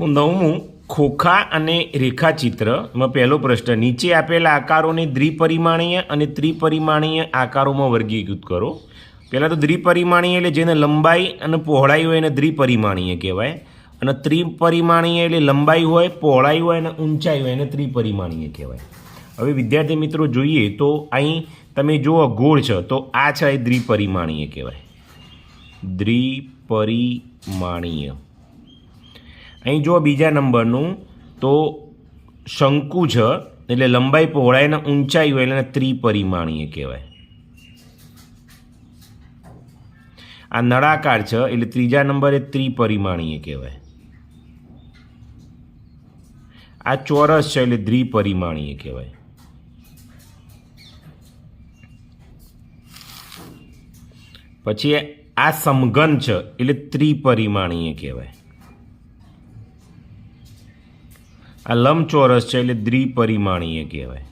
હું નવમું ખોખા અને રેખાચિત્રમાં પહેલો પ્રશ્ન, નીચે આપેલા આકારોને દ્વિપરિમાણીય અને ત્રિપરિમાણીય આકારોમાં વર્ગીકૃત કરો. પહેલાં તો દ્વિપરિમાણીય એટલે જેને લંબાઈ અને પહોળાઈ હોય એને દ્વિપરિમાણીય કહેવાય. અને ત્રિપરિમાણીય એટલે લંબાઈ હોય, પહોળાઈ હોય અને ઊંચાઈ હોય એને ત્રિપરિમાણીય કહેવાય. હવે વિદ્યાર્થી મિત્રો જોઈએ તો અહીં તમે જુઓ ગોળ છે, તો આ છે એ દ્વિપરિમાણીય કહેવાય. દ્વિપરિમાણીય. અહીં જો બીજા નંબરનું, તો શંકુ છે એટલે લંબાઈ પહોળાઈ અને ઊંચાઈ હોય એટલે ત્રિપરિમાણીય કહેવાય. આ નળાકાર છે, એટલે ત્રીજા નંબરે ત્રિપરિમાણીય કહેવાય. આ ચોરસ છે, એટલે દ્વિપરિમાણીય કહેવાય. પછી આ સમઘન છે, એટલે ત્રિપરિમાણીય કહેવાય. આ લંબચોરસ છે એટલે દ્વિપરિમાણીય કહેવાય.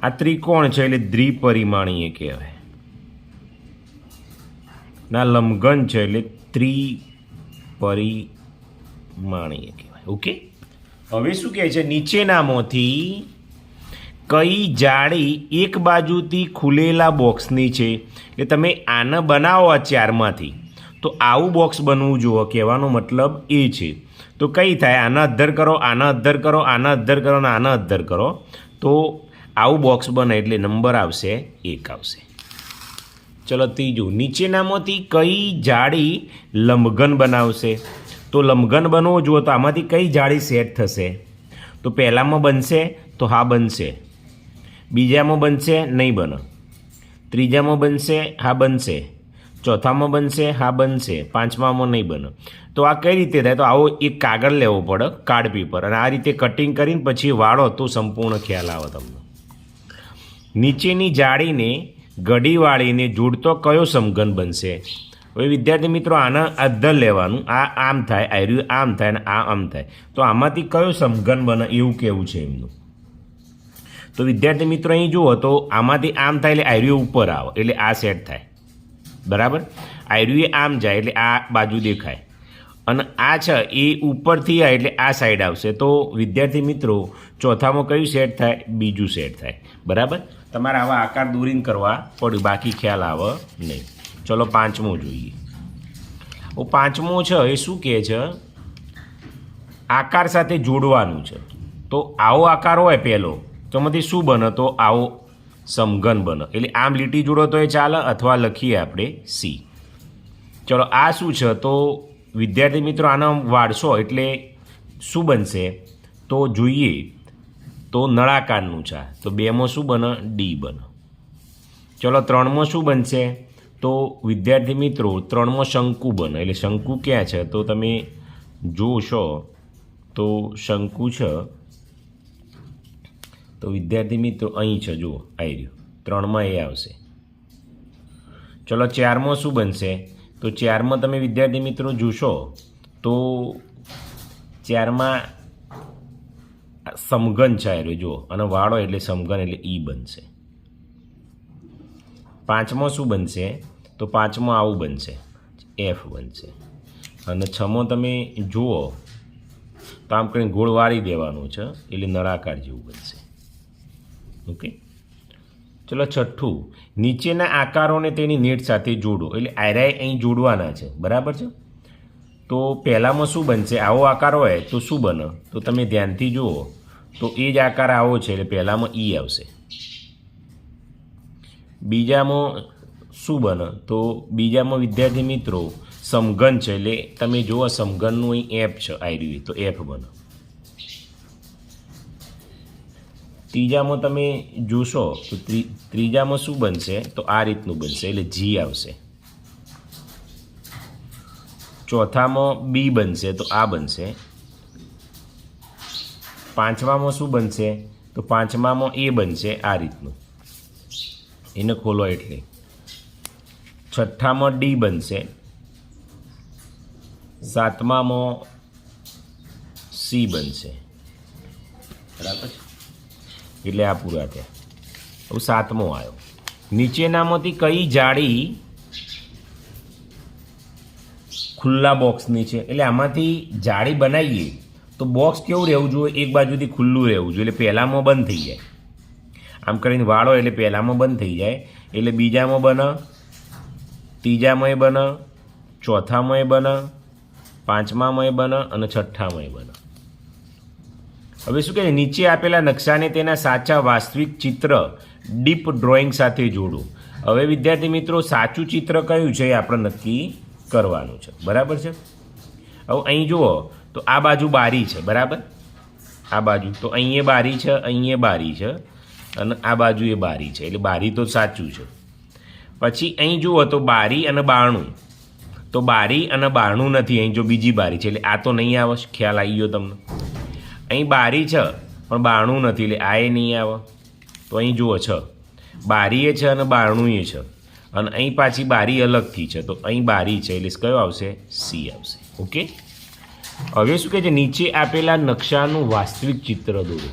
આ ત્રિકોણ છે એટલે દ્વિપરિમાણીય કહેવાય. ના લંબઘન છે એટલે ત્રિપરિમાણીય કહેવાય. ઓકે? હવે શું કહે છે? નીચેનામાંથી કઈ જાળી એક બાજુથી ખુલેલા બોક્સની છે. એટલે તમે આને બનાવો આ ચારમાંથી. તો આવું બોક્સ બનવું જુઓ, કહેવાનો મતલબ એ છે. તો કઈ થાય? આના અધ્ધર કરો, આના અધ્ધર કરો, આના અધ્ધર કરો અને આના અધ્ધર કરો. તો આવું બોક્સ બને એટલે નંબર આવશે એક આવશે. ચલો ત્રીજું. નીચેનામાંથી કઈ જાળી લંબઘન બનાવશે? તો લંબઘન બનવો જુઓ તો આમાંથી કઈ જાળી સેટ થશે? તો પહેલામાં બનશે તો હા બનશે. બીજામાં બનશે નહીં બને. ત્રીજામાં બનશે હા બનશે. ચોથામાં બનશે, હા બનશે, પાંચમામાં નહીં બને. તો આ કઈ રીતે થાય? તો આવો એક કાગળ લેવો પડે કાર્ડ પેપર અને આ રીતે કટિંગ કરીને પછી વાળો તો સંપૂર્ણ ખ્યાલ આવે તમને. નીચેની જાળીને ગઢી વાળીને જોડતો કયો સમઘન બનશે? હવે વિદ્યાર્થી મિત્રો, આના અદ્ધર લેવાનું. આ આમ થાય આર્યું આમ થાય, અને આ આમ થાય. તો આમાંથી કયો સમઘન બને એવું કેવું છે એમનું? તો વિદ્યાર્થી મિત્રો, અહીં જુઓ તો આમાંથી આમ થાય એટલે આર્યું ઉપર આવે, એટલે આ સેટ થાય. બરાબર? આર્યું આમ જાય એટલે આ બાજુ દેખાય. અને આ છે, એ ઉપરથી આવે એટલે આ સાઈડ આવશે. તો વિદ્યાર્થી મિત્રો, ચોથામાં કયું સેટ થાય? બીજું સેટ થાય. બરાબર? તમારે આવા આકાર દોરીને કરવા પડ્યું. બાકી ખ્યાલ આવે નહીં. ચલો પાંચમો જોઈએ. ઓ પાંચમો છે, એ શું કહે છે? આકાર સાથે જોડવાનું છે. તો આવો આકાર હોય પહેલો. તો એમાંથી શું બને? તો આવો સમઘન બને. એટલે આમ લીટી જોડો તો એ ચાલે અથવા લખીએ આપણે સી ચલો, આ શું છે? તો વિદ્યાર્થી મિત્રો, આનો વાળશો એટલે શું બનશે? તો જોઈએ. તો નળાકારનું છે. તો બેમાં શું બને? ડી બને. ચલો, ત્રણમાં શું બનશે? તો વિદ્યાર્થી મિત્રો, ત્રણમાં શંકુ બને. એટલે શંકુ ક્યાં છે? તો તમે જોશો, તો શંકુ છે તો વિદ્યાર્થી મિત્રો, અહીં છે, જુઓ, આવી રહ્યું. ત્રણમાં એ આવશે. ચલો, ચારમાં શું બનશે? તો ચારમાં તમે વિદ્યાર્થી મિત્રો જોશો, તો ચારમાં સમઘન છે આ રહ્યું, જુઓ. અને વાળો એટલે સમઘન એટલે ઈ બનશે. પાંચમો શું બનશે? તો પાંચમો આવું બનશે. એફ બનશે. અને છમો તમે જુઓ, તો આમ કરીને ગોળ વાળી દેવાનું છે, એટલે નળાકાર જેવું બનશે. ઓકે ચલો છઠ્ઠું. નીચેના આકારોને તેની નેટ સાથે જોડો. એટલે આયરાય અહીં જોડવાના છે. બરાબર છે? તો પહેલાંમાં શું બનશે? આવો આકાર હોય તો શું બને? તો તમે ધ્યાનથી જુઓ. તો એ જ આકાર આવો છે. એટલે પહેલાંમાં ઈ આવશે. બીજામાં શું બને? તો બીજામાં વિદ્યાર્થી મિત્રો, સમઘન છે. એટલે તમે જુઓ સમઘનનું અહીં એફ છે આયરી તો એફ બને. ત્રીજામાં તમે જોશો તો ત્રી- ત્રીજામાં શું બનશે? તો આ રીતનું બનશે, એટલે જી આવશે. ચોથામાં બી બનશે, તો આ બનશે. પાંચમામાં શું બનશે? તો પાંચમામાં એ બનશે, આ રીતનું. એને ખોલો એટલે. છઠ્ઠામાં ડી બનશે. સાતમામાં સી બનશે. બરાબર એટલે આ પૂરા થયા. હવે સાતમો આવ્યો. નીચેનામાંથી કઈ જાળી ખુલ્લા બોક્સની છે? એટલે આમાંથી જાળી બનાવીએ તો બોક્સ કેવું રહેવું જોઈએ? એક બાજુથી ખુલ્લું રહેવું જોઈએ. એટલે પહેલામાં બંધ થઈ જાય. આમ કરીને વાળો એટલે પહેલામાં બંધ થઈ જાય. એટલે બીજામાં બને ત્રીજામાં બને ચોથામાં બને પાંચમામાં બને અને છઠ્ઠામાં બને. હવે શું કહે, નીચે આપેલા નકશાને તેના સાચા વાસ્તવિક ચિત્ર ડીપ ડ્રોઈંગ સાથે જોડો. હવે વિદ્યાર્થી મિત્રો, સાચું ચિત્ર કયું છે એ આપણે નક્કી કરવાનું છે. બરાબર છે? હવે અહીં જુઓ, તો આ બાજુ બારી છે, બરાબર? આ બાજુ, તો અહીંયા બારી છે અહીંયા બારી છે, અને આ બાજુ એ બારી છે, એટલે બારી તો સાચું છે. પછી અહીં જુઓ, તો બારી અને બારણું તો બારી અને બારણું નથી, અહીં જો બીજી બારી છે, એટલે આ તો નહીં આવે, ખ્યાલ આવી ગયો તમને. અહીં બારી છે, પણ બારણું નથી, એટલે આ એ નહીં આવે. તો અહીં જુઓ છે. બારીએ છે અને બારણું એ છે. અને અહીં પાછી બારી અલગથી છે, તો અહીં બારી છે, એટલે કયો આવશે? સી આવશે. ઓકે? હવે શું કહે છે? નીચે આપેલા નકશાનું વાસ્તવિક ચિત્ર દોરો.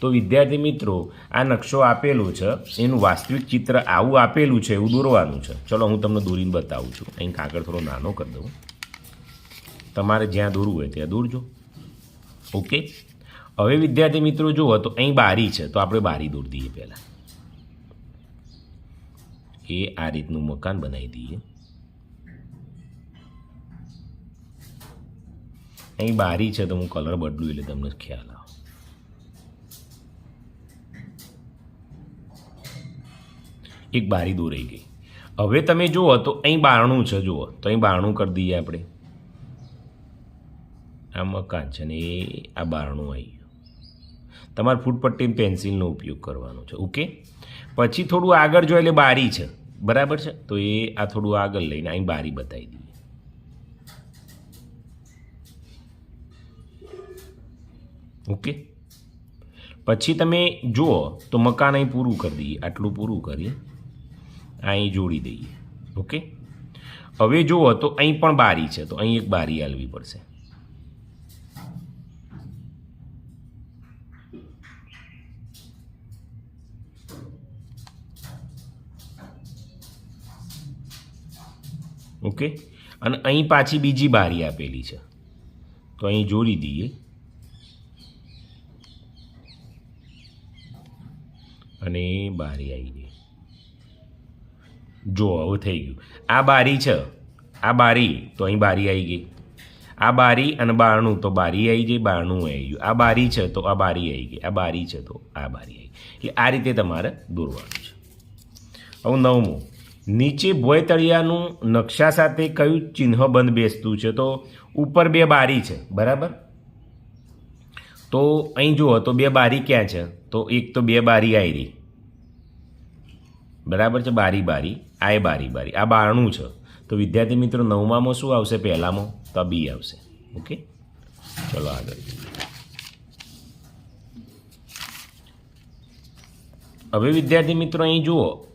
તો વિદ્યાર્થી મિત્રો, આ નકશો આપેલો છે, એનું વાસ્તવિક ચિત્ર આવું આપેલું છે, એવું દોરવાનું છે. ચલો, હું તમને દોરીને બતાવું છું. અહીં કાગળ થોડો નાનો કરી દઉં. તમારે જ્યાં દોરવું હોય ત્યાં દોરજો. ઓકે હવે વિદ્યાર્થી મિત્રો જુઓ, તો અહીં બારી છે, તો આપણે બારી દોરી દઈએ પહેલાં. એ આ રીતનું મકાન બનાવી દઈએ. અહીં બારી છે, તો હું કલર બદલું એટલે તમને ખ્યાલ આવે. એક બારી દોરાઈ ગઈ. હવે તમે જુઓ, તો અહીં બારણું છે, જુઓ. તો અહીં બારણું કરી દઈએ આપણે. આ મકાન છે ને એ આ બારણું આવી ગયું. તમારે ફૂટપટ્ટી પેન્સિલનો ઉપયોગ કરવાનો છે, ઓકે? પછી થોડું આગળ જો એટલે બારી છે, બરાબર છે? તો એ આ થોડું આગળ લઈને અહીં બારી બતાવી દઈએ. ઓકે? પછી તમે જુઓ, તો મકાન અહીં પૂરું કરી દઈએ, આટલું પૂરું કરી અહીં જોડી દઈએ, ઓકે? હવે જુઓ, તો અહીં પણ બારી છે, તો અહીં એક બારી આલવી પડશે. ઓકે અને અહીં પાછી બીજી બારી આપેલી છે. તો અહીં જોડી દઈએ. અને બારી આવી ગઈ. જો, હવે થઈ ગયું. આ બારી છે. આ બારી, તો અહીં બારી આવી ગઈ. આ બારી અને બારણું, તો બારી આવી ગઈ, બારણું આવી ગયું. આ બારી છે, તો આ બારી આવી ગઈ. આ બારી છે, તો આ બારી આવી એટલે આ રીતે તમારે દોરવાનું છે. હવે નવમું. નીચે ભોય તળિયાનું નકશા સાથે કયું ચિહ્ન બંધ બેસતું છે? તો ઉપર બે બારી છે, બરાબર? તો અહીં જુઓ, તો બે બારી ક્યાં છે? તો એક તો બે બારી આવી રહી. બરાબર છે? બારી બારી આ બારી બારી. આ બારણું છે. તો વિદ્યાર્થી મિત્રો, નવમામાં શું આવશે? પહેલામાં તો બી આવશે. ઓકે? ચલો આગળ. હવે વિદ્યાર્થી મિત્રો, અહીં જુઓ.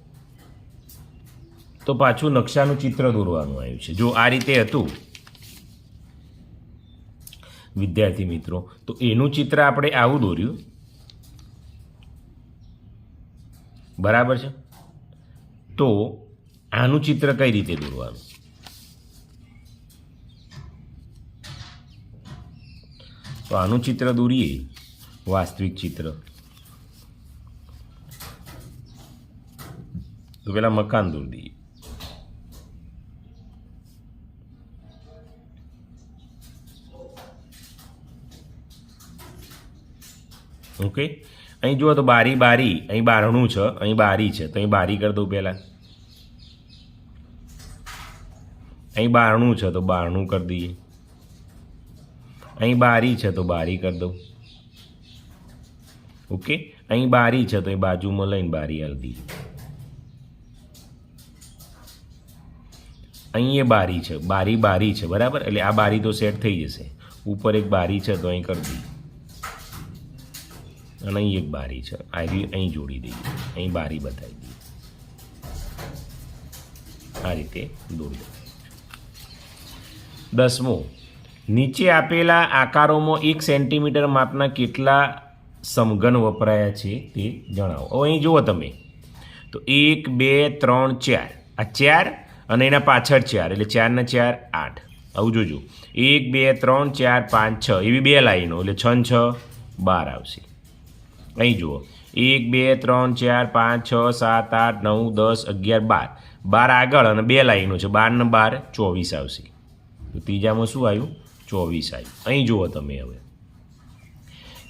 તો પાછું નકશાનું ચિત્ર દોરવાનું આવ્યું છે. જો આ રીતે હતું, વિદ્યાર્થી મિત્રો, તો એનું ચિત્ર આપણે આવું દોર્યું. બરાબર છે? તો આનું ચિત્ર કઈ રીતે દોરવાનું? તો આનું ચિત્ર દોરીએ, વાસ્તવિક ચિત્ર. તો પેલા મકાન દોરી દઈએ. ઓકે? અહીં જુઓ તો બારી બારી. અહીં બારણું છે, અહીં બારી છે. તો અહીં બારી કરી દઉં પહેલાં. અહીં બારણું છે તો બારણું કરી દઈએ. અહીં બારી છે તો બારી કરી દઉં. ઓકે? અહીં બારી છે તો એ બાજુમાં લઈને બારી હાલ દઈએ. અહીં એ બારી છે. બારી બારી છે. બરાબર? એટલે આ બારી તો સેટ થઈ જશે. ઉપર એક બારી છે તો અહીં કરી દઈએ. અને અહીં એક બારી છે. આ રહ્યું અહીં જોડી દઈએ. અહીં બારી બતાવી દઈએ. આ રીતે દોરી દઈએ. દસમો, નીચે આપેલા આકારોમાં એક સેન્ટીમીટર માપના કેટલા સમઘન વપરાયા છે તે જણાવો. હવે અહીં જુઓ તમે. તો એક, બે, ત્રણ, ચાર. આ ચાર અને એના પાછળ ચાર. એટલે ચારના ચાર, આઠ. આવું જોજો. એક, બે, ત્રણ, ચાર, પાંચ, છ. એવી બે લાઈનો. એટલે છ છ, બાર આવશે. અહીં જુઓ. એક, બે, ત્રણ, ચાર, પાંચ, છ, સાત, આઠ, નવ, દસ, અગિયાર, બાર. બાર આગળ અને બે લાઈનો છે. બારને બાર ચોવીસ આવશે. તો ત્રીજામાં શું આવ્યું? ચોવીસ આવ્યું. અહીં જુઓ તમે હવે.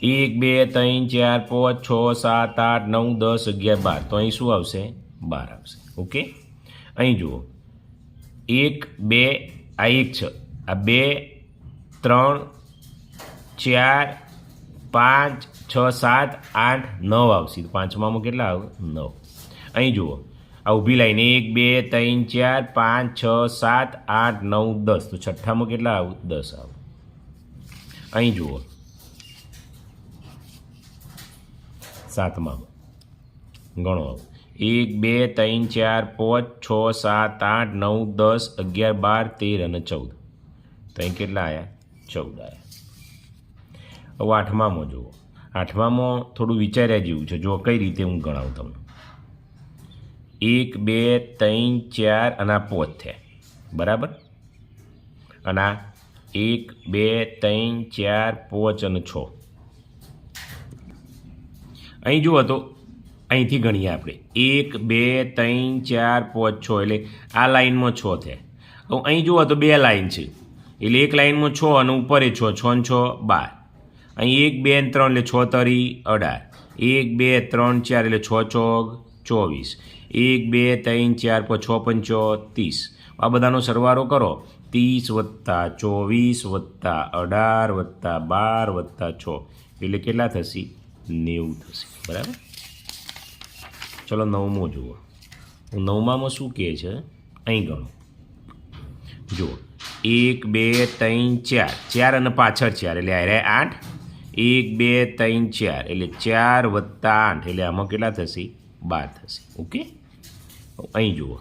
એક, બે, ત્રણ, ચાર, પાંચ, છ, સાત, આઠ, નવ, દસ, અગિયાર, બાર. તો અહીં શું આવશે? બાર આવશે. ઓકે? અહીં જુઓ. એક, બે, આ એક છે. આ બે, ત્રણ, ચાર, પાંચ છ, સાત, આઠ, નવ આવશે. તો પાંચમામાં કેટલા આવે? નવ. અહીં જુઓ. આ ઊભી લાઈન. એક, બે, ત્રણ, ચાર, પાંચ, છ, સાત, આઠ, નવ, દસ. તો છઠ્ઠામાં કેટલા આવું? દસ આવું. અહીં જુઓ. સાતમાં ગણો આવું. એક, બે, ત્રણ, ચાર, પાંચ, છ, સાત, આઠ, નવ, દસ, અગિયાર, બાર, તેર અને ચૌદ. તો અહીં કેટલા આવ્યા ચૌદ આવ્યા હવે આઠમામાં જુઓ. આઠમામાં થોડું વિચાર્યા જેવું છે. જો કઈ રીતે હું ગણાવું તમને? એક, બે, ત્રણ, ચાર અને આ પોચ થયા. બરાબર? અને આ એક, બે, ત્રણ, ચાર, પોચ અને છ. અહીં જુઓ તો, અહીંથી ગણીએ આપણે. એક, બે, ત્રણ, ચાર, પાંચ, છ. એટલે આ લાઈનમાં છ થયા. અહીં જુઓ તો બે લાઇન છે. એટલે એક લાઈનમાં છ અને ઉપર એ છ. છ ને છ, બાર. અહીં એક, બે ને ત્રણ એટલે છ તરી અઢાર. એક, બે, ત્રણ, ચાર એટલે છ ચોગ ચોવીસ. એક, બે, ત્રણ, ચાર, પાંચ, છ પંચો ત્રીસ આ બધાનો સરવારો કરો. ત્રીસ વત્તા ચોવીસ વત્તા અઢાર વત્તા બાર વત્તા છ. એટલે કેટલા થશે? નેવું થશે. બરાબર? ચલો નવમો જુઓ. નવમામાં શું કહે છે? અહીં ગણો. જુઓ. એક, બે, ત્રણ, ચાર. ચાર અને પાછળ ચાર. એટલે આરે આઠ. એક, બે, ત્રણ, ચાર. એટલે ચાર વત્તા આઠ. એટલે આમાં કેટલા થશે? બાર થશે. ઓકે? અહીં જુઓ.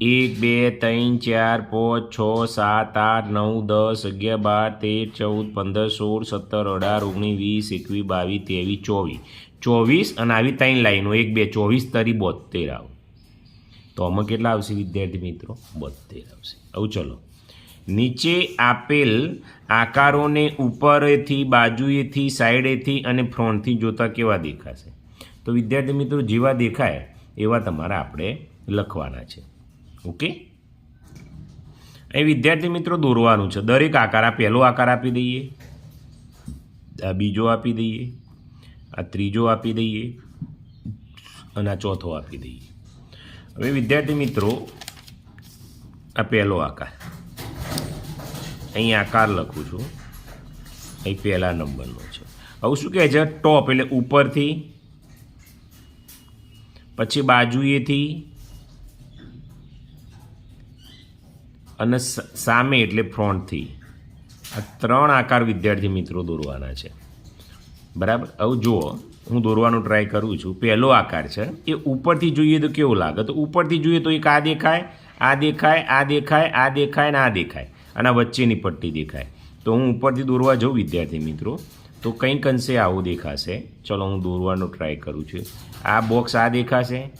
એક, બે, ત્રણ, ચાર, પાંચ, છ, સાત, આઠ, નવ, દસ, અગિયાર, બાર, તેર, ચૌદ, પંદર, સોળ, સત્તર, અઢાર, ઓગણીસ, વીસ, એકવીસ, બાવીસ, ત્રેવીસ, ચોવીસ. ચોવીસ અને આવી ત્રણ લાઈનો. એક, બે, ચોવીસ તરી બોતેર આવે. તો આમાં કેટલા આવશે વિદ્યાર્થી મિત્રો? બોતેર આવશે. આવું ચલો. નીચે આપેલ આકારોને ઉપરેથી, બાજુએથી, સાઈડેથી અને ફ્રન્ટથી જોતા કેવા દેખાશે? તો વિદ્યાર્થી મિત્રો, જેવા દેખાય એવા તમારા આપણે લખવાના છે. ઓકે? અહીં વિદ્યાર્થી મિત્રો, દોરવાનું છે. દરેક આકાર, આ પહેલો આકાર આપી દઈએ. આ બીજો આપી દઈએ. આ ત્રીજો આપી દઈએ. અને આ ચોથો આપી દઈએ. હવે વિદ્યાર્થી મિત્રો, આ પહેલો આકાર. અહીં આકાર લખું છું. અહીં પહેલા નંબરનો છે. હવે શું કહે છે? ટોપ એટલે ઉપરથી, પછી બાજુએથી, અને સામે એટલે ફ્રન્ટથી. આ ત્રણ આકાર વિદ્યાર્થી મિત્રો દોરવાના છે. બરાબર? હવે જુઓ, હું દોરવાનું ટ્રાય કરું છું. પહેલો આકાર છે. એ ઉપરથી જોઈએ તો કેવો લાગે? તો ઉપરથી જોઈએ તો એક આ દેખાય આ દેખાય આ દેખાય આ દેખાય ને આ દેખાય. અને આ વચ્ચેની પટ્ટી દેખાય. તો હું ઉપરથી દોરવા જાઉં, વિદ્યાર્થી મિત્રો. તો કંઈક અંશે આવું દેખાશે. ચલો, હું દોરવાનો ટ્રાય કરું છું. આ બોક્સ આ દેખાશે.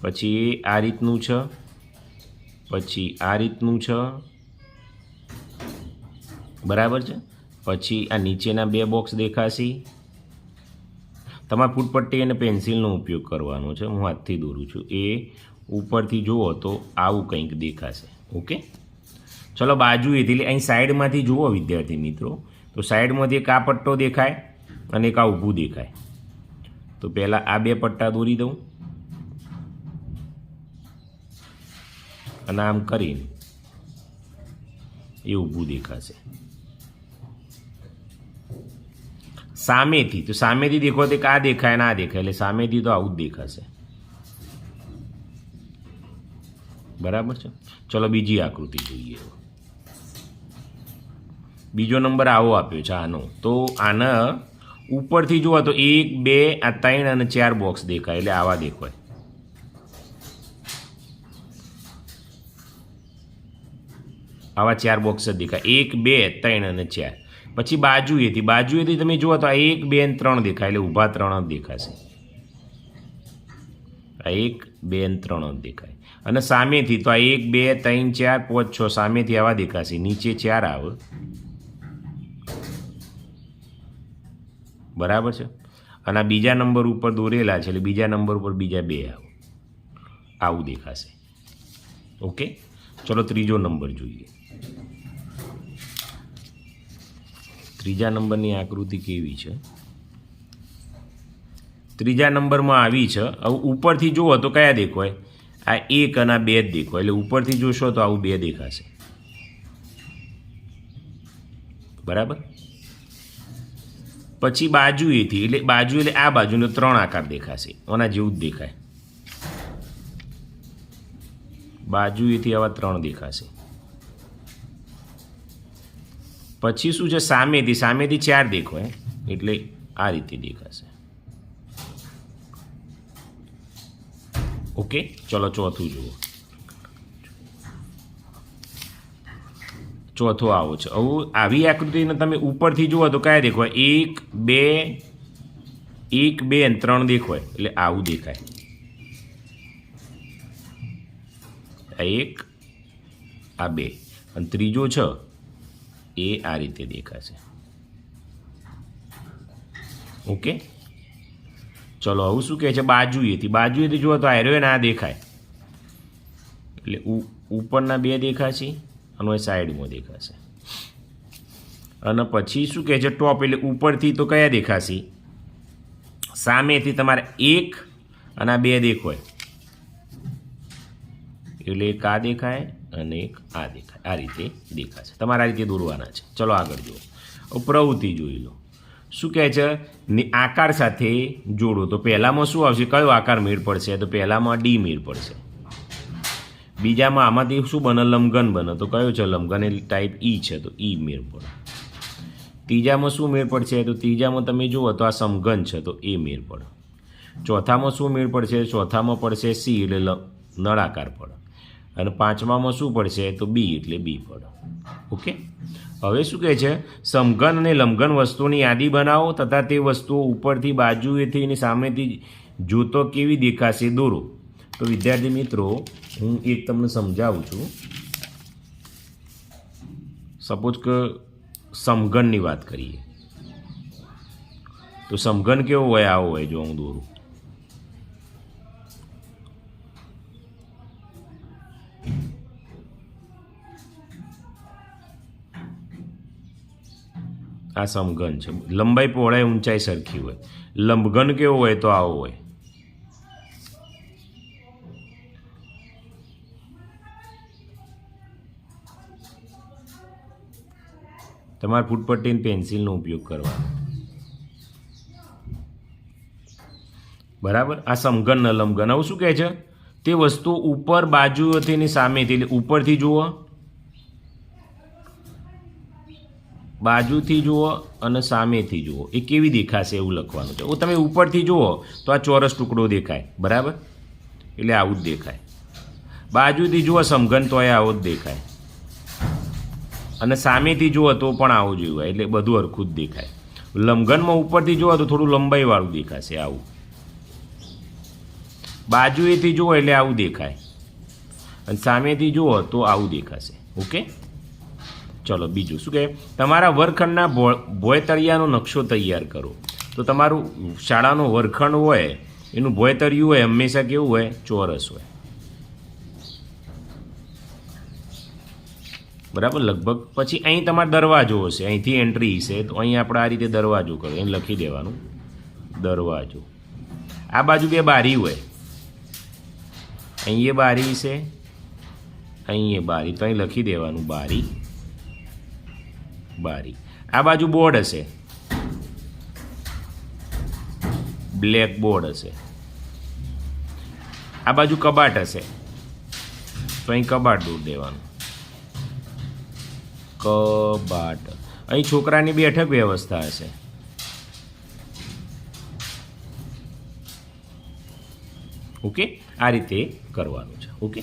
પછી આ રીતનું છે. પછી આ રીતનું છે. બરાબર છે? પછી આ નીચેના બે બોક્સ દેખાશે. તમારે ફૂટપટ્ટી અને પેન્સિલનો ઉપયોગ કરવાનો છે. હું હાથથી દોરું છું. એ ઉપરથી જુઓ તો આવું કંઈક દેખાશે. ઓકે? ચલો બાજુએથી એટલે અહીં સાઈડમાંથી જુઓ વિદ્યાર્થી મિત્રો. તો સાઈડમાંથી એક આ પટ્ટો દેખાય અને એક આ ઊભું દેખાય. તો પહેલાં આ બે પટ્ટા દોરી દઉં. અને આમ કરીને એ ઊભું દેખાશે. સામેથી, તો સામેથી દેખો તો કા દેખાય ને દેખાય, એટલે સામેથી તો આવું જ દેખાશે. બરાબર છે? ચલો બીજી આકૃતિ જોઈએ. બીજો નંબર આવો આપ્યો છે આનો. તો આના ઉપરથી જુઓ તો એક, બે, આ ત્રણ અને ચાર બોક્સ દેખાય એટલે આવા દેખાય. આવા ચાર બોક્સ જ દેખાય. એક, બે, ત્રણ અને ચાર. પછી બાજુએથી બાજુએથી તમે જુઓ તો આ એક, બે અને ત્રણ દેખાય એટલે ઊભા ત્રણ જ દેખાશે. આ એક, બે અને ત્રણ જ દેખાય. અને સામેથી તો આ એક, બે, ત્રણ, ચાર, પાંચ, છ સામેથી આવા દેખાશે. નીચે ચાર આવે. બરાબર છે? અને આ બીજા નંબર ઉપર દોરેલા છે, એટલે બીજા નંબર ઉપર બીજા બે આવે. આવું દેખાશે. ઓકે? ચલો ત્રીજો નંબર જોઈએ. ત્રીજા નંબરની આકૃતિ કેવી છે? ત્રીજા નંબરમાં આવી છે. હવે ઉપરથી જુઓ તો કયા દેખાય? આ એક અને આ બે જ દેખાય. એટલે ઉપરથી જોશો તો આવું બે દેખાશે. બરાબર? પછી બાજુએથી, એટલે બાજુ એટલે આ બાજુનો ત્રણ આકાર દેખાશે. આના જેવું જ દેખાય. બાજુએથી આવા ત્રણ દેખાશે. પછી શું છે? સામેથી. સામેથી ચાર દેખાય એટલે આ રીતે દેખાશે. ઓકે? ચલો, ચોથું જુઓ. ચોથો આવો છે. હવે આવી આકૃતિને તમે ઉપરથી જુઓ તો કયા દેખાય? એક, બે એક, બે અને ત્રણ દેખાય. એટલે આવું દેખાય. આ એક, આ બે. અને ત્રીજો છ. એ આ રીતે દેખાશે. ઓકે? ચલો આવું શું કહે છે? બાજુએથી. બાજુએથી જુઓ તો આયરો આ દેખાય. એટલે ઉપરના બે દેખાશે. અને સાઈડમાં દેખાશે. અને પછી શું કહે છે? ટોપ એટલે ઉપરથી તો કયા દેખાશે? સામેથી તમારે એક અને આ બે દેખાય એટલે એક આ દેખાય અને એક આ દેખાય. આ રીતે દેખાશે. તમારે આ રીતે દોરવાના છે. ચલો આગળ જુઓ. પ્રવૃત્તિ જોઈ લો. શું કહે છે? ને આકાર સાથે જોડો. તો પહેલામાં શું આવશે? કયો આકાર મેળ પડશે? તો પહેલામાં ડી મેળ પડશે. બીજામાં આમાંથી શું બને? લમઘન બને. તો કયો છે? લમઘન એ ટાઈપ ઈ છે. તો ઈ મેળ પડે ત્રીજામાં શું મેળ પડશે તો ત્રીજામાં તમે જુઓ તો આ સમઘન છે. તો એ મેળ પડે ચોથામાં શું મેળ પડશે ચોથામાં પડશે સી એટલે નળાકાર પડે. અને પાંચમામાં શું પડશે? તો બી એટલે બી પડે. ઓકે? હવે શું કહે છે? સમઘન અને લમઘન વસ્તુની યાદી બનાવો તથા તે વસ્તુઓ ઉપરથી બાજુએથી અને સામેથી જોતો કેવી દેખાશે? દોરો. તો વિદ્યાર્થી મિત્રો હું એક તમને સમજાવું છું. સપોઝ કે સમઘનની વાત કરીએ. તો સમઘન કેવો હોય? આવો હોય, જો હું દોરું. આ સમઘન છે. લંબાઈ પહોળાઈ ઊંચાઈ સરખી હોય. લંબઘન કેવો હોય તો આવો હોય. તમારે ફૂટપટ્ટી અને પેન્સિલનો ઉપયોગ કરવાનો. બરાબર? આ સમઘન નલમઘન. આવું શું કહે છે? તે વસ્તુ ઉપર બાજુથી ને સામેથી એટલે ઉપરથી જુઓ. બાજુથી જુઓ અને સામેથી જુઓ. એ કેવી દેખાશે એવું લખવાનું છે. તમે ઉપરથી જુઓ તો આ ચોરસ ટુકડો દેખાય. બરાબર? એટલે આવું જ દેખાય. બાજુથી જુઓ સમઘન તો એ આવો જ દેખાય. અને સામેથી જુઓ તો પણ આવું જોયું હોય, એટલે બધું હરખું જ દેખાય. લંબઘનમાં ઉપરથી જુઓ તો થોડું લંબાઈવાળું દેખાશે આવું. બાજુએથી જુઓ એટલે આવું દેખાય. અને સામેથી જુઓ તો આવું દેખાશે, ઓકે? ચલો, બીજું શું કહે તમારા વર્ગખંડના ભોયતળિયાનો નકશો તૈયાર કરો. તો તમારું શાળાનો વર્ગખંડ હોય, એનું ભોયતળિયું હોય, હંમેશા કેવું હોય, ચોરસ હોય. બરાબર? લગભગ પછી અહીં તમારે દરવાજો હશે. અહીંથી એન્ટ્રી છે તો અહીં આપણે આ રીતે દરવાજો કરો અહીં લખી દેવાનું. દરવાજો. આ બાજુ બે બારી હોય. અહીં એ બારી છે અહીં એ બારી. તો અહીં લખી દેવાનું બારી. બારી. આ બાજુ બોર્ડ હશે. બ્લેક બોર્ડ હશે. આ બાજુ કબાટ હશે. તો અહીં કબાટ દૂર દેવાનું. કબાટ. અહીં છોકરાની બેઠક વ્યવસ્થા હશે. ઓકે? આ રીતે કરવાનું છે. ઓકે?